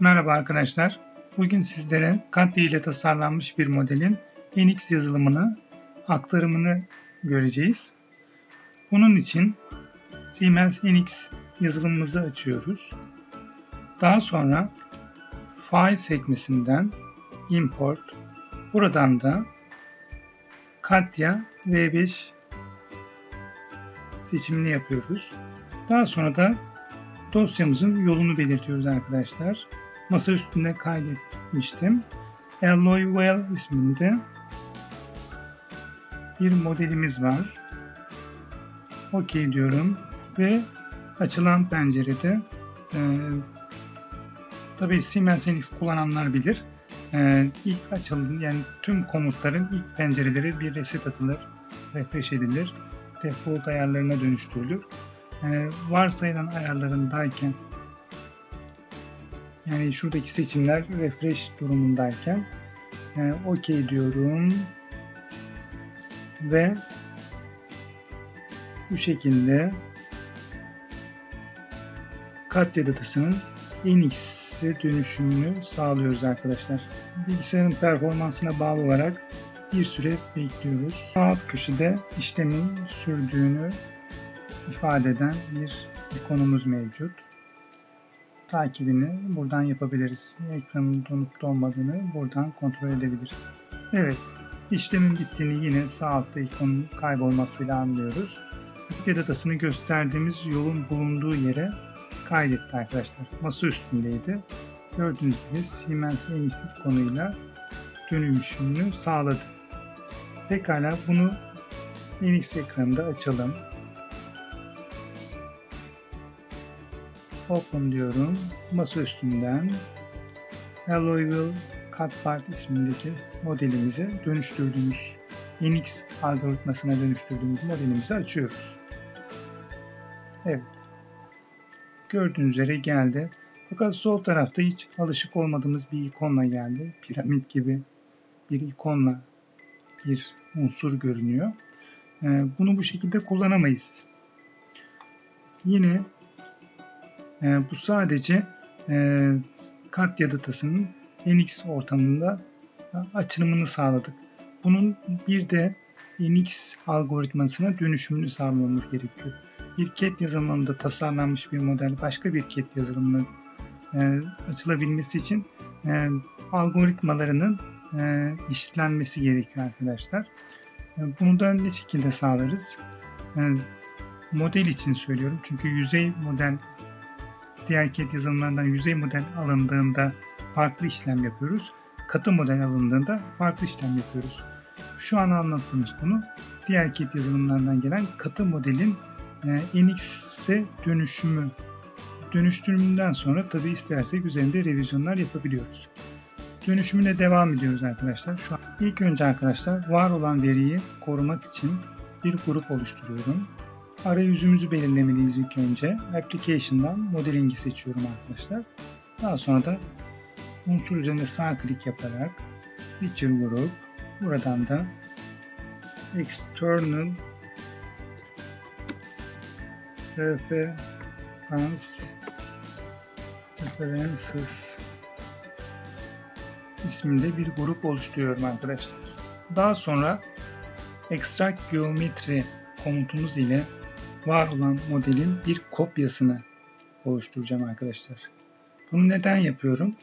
Merhaba arkadaşlar. Bugün sizlere Katya ile tasarlanmış bir modelin NX yazılımını, aktarımını göreceğiz. Bunun için Siemens NX yazılımımızı açıyoruz. Daha sonra File sekmesinden Import, buradan da Katya V5 seçimini yapıyoruz. Daha sonra da dosyamızın yolunu belirtiyoruz arkadaşlar. Masa üstünde kaydetmiştim. Alloy Well isminde bir modelimiz var. OK diyorum ve açılan pencerede e, tabii Siemens NX kullananlar bilir. E, ilk açılım yani tüm komutların ilk pencereleri bir reset atılır, refresh edilir, default ayarlarına dönüştürülür e, varsayılan ayarlarındayken yani şuradaki seçimler refresh durumundayken e, OK diyorum ve bu şekilde Katya datasının NX'e dönüşümünü sağlıyoruz arkadaşlar. Bilgisayarın performansına bağlı olarak bir süre bekliyoruz. Sağ alt köşede işlemin sürdüğünü ifade eden bir ikonumuz mevcut. Takibini buradan yapabiliriz. Ekranın donup donmadığını buradan kontrol edebiliriz. Evet, işlemin bittiğini yine sağ altta ikonun kaybolmasıyla anlıyoruz. Bitki datasını gösterdiğimiz yolun bulunduğu yere kaydetti arkadaşlar. Masa üstündeydi. Gördüğünüz gibi Siemens NX ikonuyla dönüşümünü sağladı. Pekala bunu NX ekranında açalım. Open diyorum. Masa üstünden Alloyville Cutpart ismindeki modelimizi dönüştürdüğümüz NX algoritmasına dönüştürdüğümüz modelimizi açıyoruz. Evet. Gördüğünüz üzere geldi. Fakat sol tarafta hiç alışık olmadığımız bir ikonla geldi. Piramit gibi bir ikonla bir unsur görünüyor. Ee, bunu bu şekilde kullanamayız. Yine e, bu sadece e, Katya datasının NX ortamında açılımını sağladık. Bunun bir de NX algoritmasına dönüşümünü sağlamamız gerekiyor. Bir CAD yazılımında tasarlanmış bir model başka bir CAD yazılımına e, açılabilmesi için e, algoritmalarının e, işlenmesi gerekiyor arkadaşlar. E, bunu da ne şekilde sağlarız? E, model için söylüyorum çünkü yüzey model diğer CAD yazılımlarından yüzey model alındığında farklı işlem yapıyoruz. Katı model alındığında farklı işlem yapıyoruz. Şu an anlattığımız konu diğer CAD yazılımlarından gelen katı modelin e, NX'e dönüşümü. Dönüştürümünden sonra tabi istersek üzerinde revizyonlar yapabiliyoruz. Dönüşümüne devam ediyoruz arkadaşlar. Şu an ilk önce arkadaşlar var olan veriyi korumak için bir grup oluşturuyorum. Arayüzümüzü belirlemeliyiz ilk önce. Application'dan Modeling'i seçiyorum arkadaşlar. Daha sonra da unsur üzerinde sağ klik yaparak Feature Group buradan da External Reference References isminde bir grup oluşturuyorum arkadaşlar. Daha sonra Extract Geometry komutumuz ile var olan modelin bir kopyasını oluşturacağım arkadaşlar. Bunu neden yapıyorum?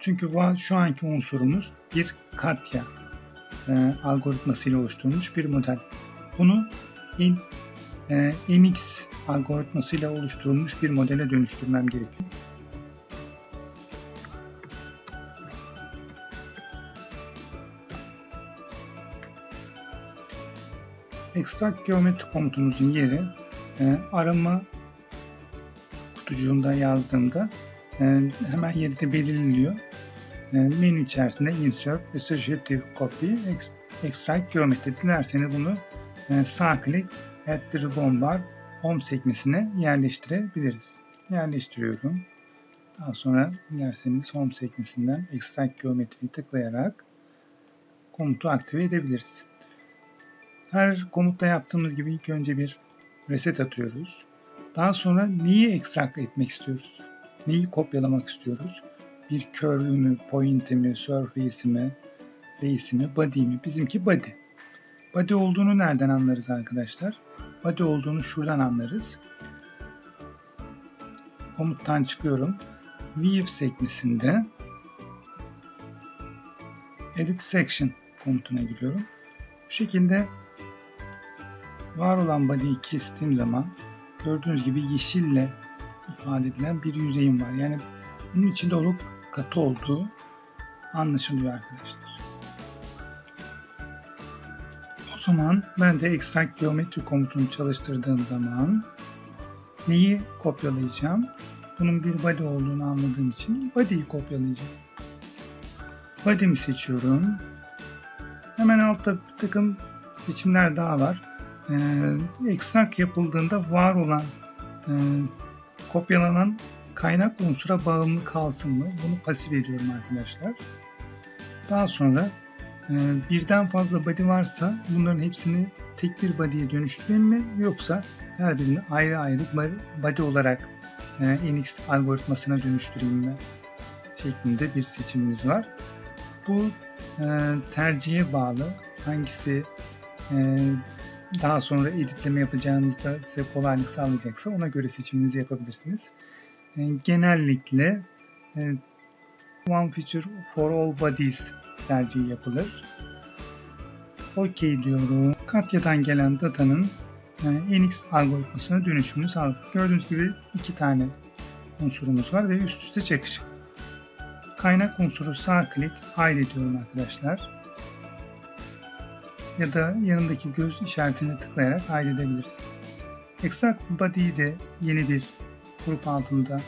Çünkü şu anki unsurumuz bir Katya e, algoritmasıyla oluşturulmuş bir model. Bunu in, e, NX algoritmasıyla oluşturulmuş bir modele dönüştürmem gerekiyor. Extract Geometry komutumuzun yeri e, arama kutucuğunda yazdığımda e, hemen yeri de belirleniyor. E, menü içerisinde Insert Associative Copy Extract Geometry dilerseniz bunu e, sağ klik Add the Ribbon Bar Home sekmesine yerleştirebiliriz. Yerleştiriyorum. Daha sonra dilerseniz Home sekmesinden Extract Geometry'yi tıklayarak komutu aktive edebiliriz. Her komutta yaptığımız gibi ilk önce bir reset atıyoruz. Daha sonra neyi ekstrak etmek istiyoruz? Neyi kopyalamak istiyoruz? bir curve'ü mü, point'i mi, surface'i mi, face'i mi, body mi? Bizimki body. Body olduğunu nereden anlarız arkadaşlar? Body olduğunu şuradan anlarız. Komuttan çıkıyorum. View sekmesinde Edit Section komutuna giriyorum. Bu şekilde var olan body'yi kestiğim zaman gördüğünüz gibi yeşille ifade edilen bir yüzeyim var. Yani bunun içinde olup katı olduğu anlaşılıyor arkadaşlar. O zaman ben de Extract Geometry komutunu çalıştırdığım zaman neyi kopyalayacağım? Bunun bir body olduğunu anladığım için body'yi kopyalayacağım. Body'mi seçiyorum. Hemen altta bir takım seçimler daha var. Ee, extract yapıldığında var olan e, kopyalanan kaynak unsura bağımlı kalsın mı? Bunu pasif ediyorum arkadaşlar. Daha sonra e, birden fazla body varsa bunların hepsini tek bir body'ye dönüştüreyim mi? Yoksa her birini ayrı ayrı body olarak e, NX algoritmasına dönüştüreyim mi? Şeklinde bir seçimimiz var. Bu e, tercihe bağlı. Hangisi e, daha sonra editleme yapacağınızda size kolaylık sağlayacaksa ona göre seçiminizi yapabilirsiniz. E, genellikle e, One Feature for All Bodies tercihi yapılır. OK diyorum. Katya'dan gelen datanın e, NX algoritmasına dönüşümünü sağladık. Gördüğünüz gibi iki tane unsurumuz var ve üst üste çakışık. Kaynak unsuru sağ klik hide diyorum arkadaşlar. Ya da yanındaki göz işaretine tıklayarak hide edebiliriz. Extract body'yi de yeni bir grup altında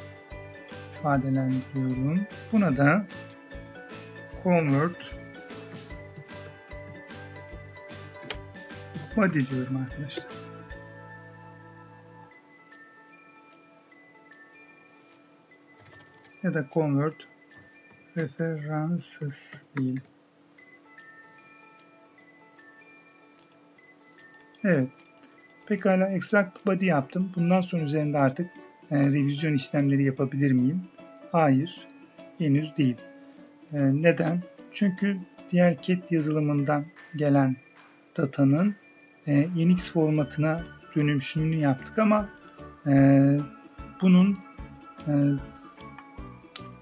ifadelendiriyorum. Buna da convert body diyorum arkadaşlar. Ya da convert references değil. Evet. Pekala extract body yaptım. Bundan sonra üzerinde artık e, revizyon işlemleri yapabilir miyim? Hayır. Henüz değil. E, neden? Çünkü diğer CAT yazılımından gelen datanın e, NX formatına dönüşümünü yaptık ama e, bunun e,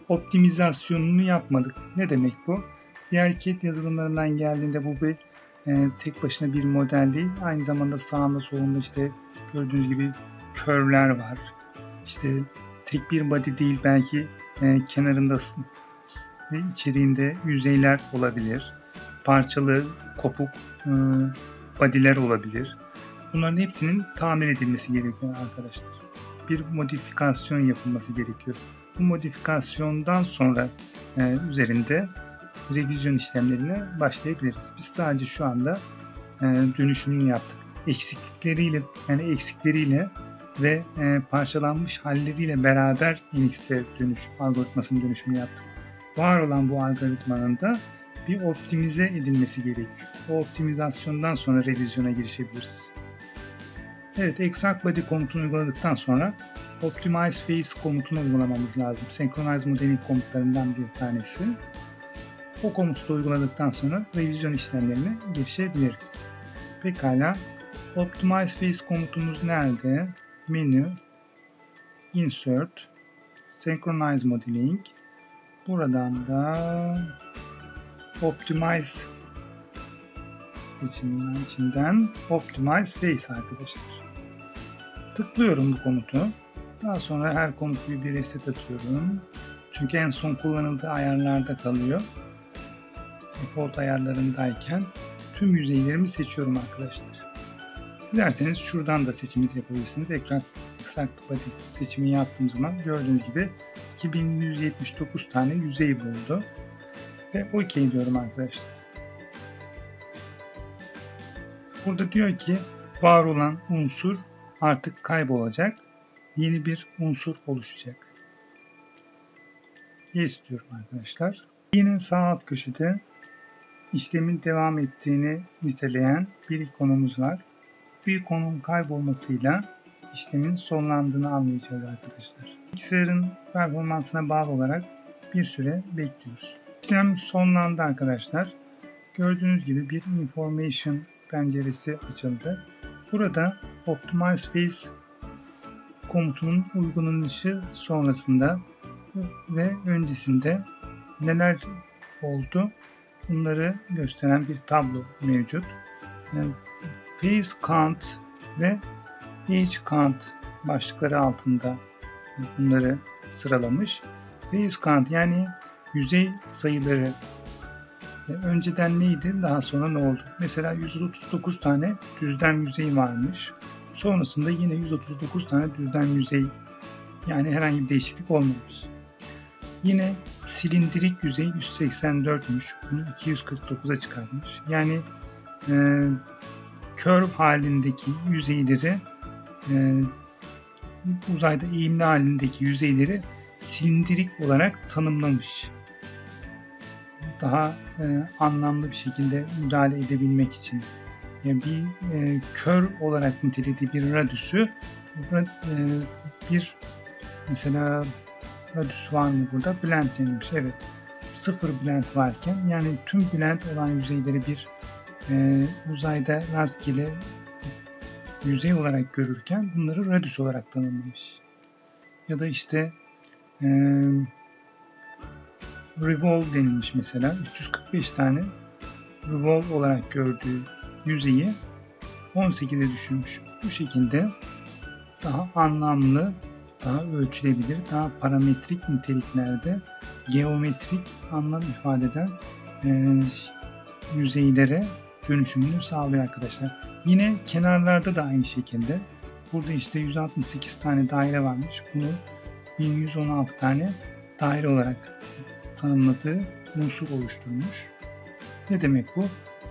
optimizasyonunu yapmadık. Ne demek bu? Diğer CAD yazılımlarından geldiğinde bu bir e, tek başına bir model değil. Aynı zamanda sağında solunda işte gördüğünüz gibi curve'ler var. İşte tek bir body değil belki e, kenarında ve içeriğinde yüzeyler olabilir. Parçalı, kopuk e, body'ler olabilir. Bunların hepsinin tamir edilmesi gerekiyor arkadaşlar. Bir modifikasyon yapılması gerekiyor. Bu modifikasyondan sonra e, üzerinde revizyon işlemlerine başlayabiliriz. Biz sadece şu anda e, dönüşümünü yaptık. Eksiklikleriyle yani eksikleriyle ve e, parçalanmış halleriyle beraber NX'e dönüş algoritmasının dönüşümünü yaptık. Var olan bu algoritmanın da bir optimize edilmesi gerekiyor. O optimizasyondan sonra revizyona girişebiliriz. Evet, exact body komutunu uyguladıktan sonra optimize face komutunu uygulamamız lazım. Synchronize modeling komutlarından bir tanesi. O komutu uyguladıktan sonra revizyon işlemlerine girişebiliriz. Pekala, optimize face komutumuz nerede? Menü, insert, synchronize modeling. Buradan da optimize seçiminden içinden optimize face arkadaşlar. Tıklıyorum bu komutu. Daha sonra her komutu bir reset atıyorum. Çünkü en son kullanıldığı ayarlarda kalıyor. Default ayarlarındayken tüm yüzeylerimi seçiyorum arkadaşlar. Dilerseniz şuradan da seçiminizi yapabilirsiniz. Ekran Exact Body seçimini yaptığım zaman gördüğünüz gibi 2179 tane yüzey buldu. Ve OK diyorum arkadaşlar. Burada diyor ki var olan unsur artık kaybolacak. Yeni bir unsur oluşacak. Yes diyorum arkadaşlar. Yine sağ alt köşede işlemin devam ettiğini niteleyen bir ikonumuz var. Bu ikonun kaybolmasıyla işlemin sonlandığını anlayacağız arkadaşlar. Bilgisayarın performansına bağlı olarak bir süre bekliyoruz. İşlem sonlandı arkadaşlar. Gördüğünüz gibi bir information penceresi açıldı. Burada Optimize Face komutunun uygulanışı sonrasında ve öncesinde neler oldu bunları gösteren bir tablo mevcut. Yani Face Count ve Age Count başlıkları altında bunları sıralamış. Face Count yani yüzey sayıları önceden neydi daha sonra ne oldu? Mesela 139 tane düzlem yüzey varmış. Sonrasında yine 139 tane düzlem yüzey yani herhangi bir değişiklik olmamış. Yine silindirik yüzey 184'müş. Bunu 249'a çıkarmış. Yani e, curve halindeki yüzeyleri e, uzayda eğimli halindeki yüzeyleri silindirik olarak tanımlamış. Daha e, anlamlı bir şekilde müdahale edebilmek için. Yani bir e, kör olarak nitelediği bir radüsü e, bir mesela radüs var burada? Blend denilmiş. Evet. Sıfır blend varken yani tüm blend olan yüzeyleri bir e, uzayda rastgele yüzey olarak görürken bunları radüs olarak tanımlamış. Ya da işte e, revolve denilmiş mesela. 345 tane revolve olarak gördüğü yüzeyi 18'e düşürmüş. Bu şekilde daha anlamlı, daha ölçülebilir, daha parametrik niteliklerde geometrik anlam ifade eden e, yüzeylere dönüşümünü sağlıyor arkadaşlar. Yine kenarlarda da aynı şekilde. Burada işte 168 tane daire varmış. Bunu 1116 tane daire olarak tanımladığı unsur oluşturmuş. Ne demek bu?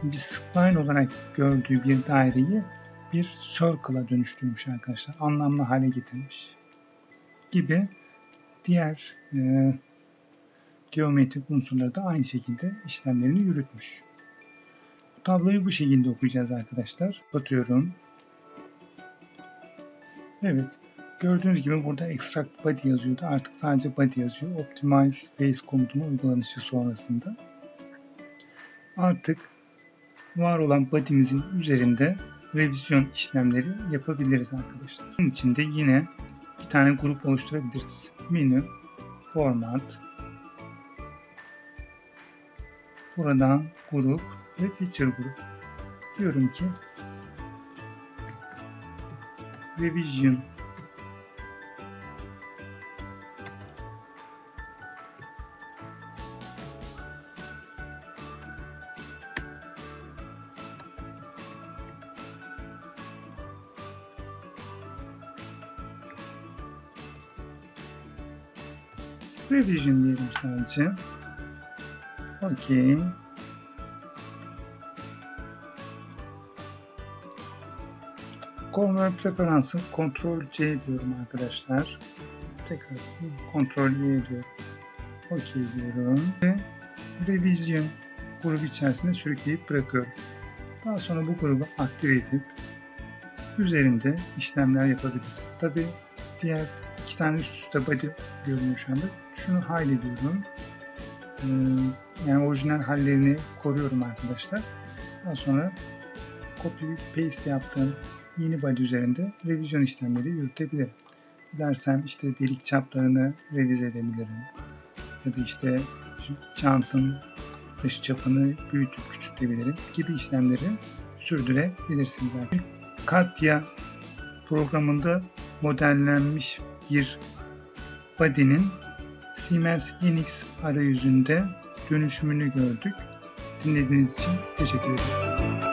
Bir spline olarak gördüğü bir daireyi bir circle'a dönüştürmüş arkadaşlar. Anlamlı hale getirmiş. Gibi diğer e, geometrik unsurları da aynı şekilde işlemlerini yürütmüş. Bu tabloyu bu şekilde okuyacağız arkadaşlar. Batıyorum. Evet. Gördüğünüz gibi burada extract body yazıyordu. Artık sadece body yazıyor. Optimize base komutunun uygulanışı sonrasında. Artık var olan body'mizin üzerinde revizyon işlemleri yapabiliriz arkadaşlar. Bunun için de yine bir tane grup oluşturabiliriz. Menü, format, buradan grup ve feature grup. Diyorum ki revision Revision diyelim sadece. Okey. Corner Preference'ı Ctrl C diyorum arkadaşlar. Tekrar Ctrl Y diyorum. Okey diyorum. Ve Revision grubu içerisinde sürükleyip bırakıyorum. Daha sonra bu grubu aktive edip üzerinde işlemler yapabiliriz. Tabi diğer iki tane üst üste body görünüyor şu anda. Şunu hide ediyorum. Ee, yani orijinal hallerini koruyorum arkadaşlar. Daha sonra copy paste yaptığım yeni body üzerinde revizyon işlemleri yürütebilirim. Dersem işte delik çaplarını revize edebilirim. Ya da işte çantın dış çapını büyütüp küçültebilirim gibi işlemleri sürdürebilirsiniz. Katya programında modellenmiş bir body'nin Siemens Unix arayüzünde dönüşümünü gördük. Dinlediğiniz için teşekkür ederim.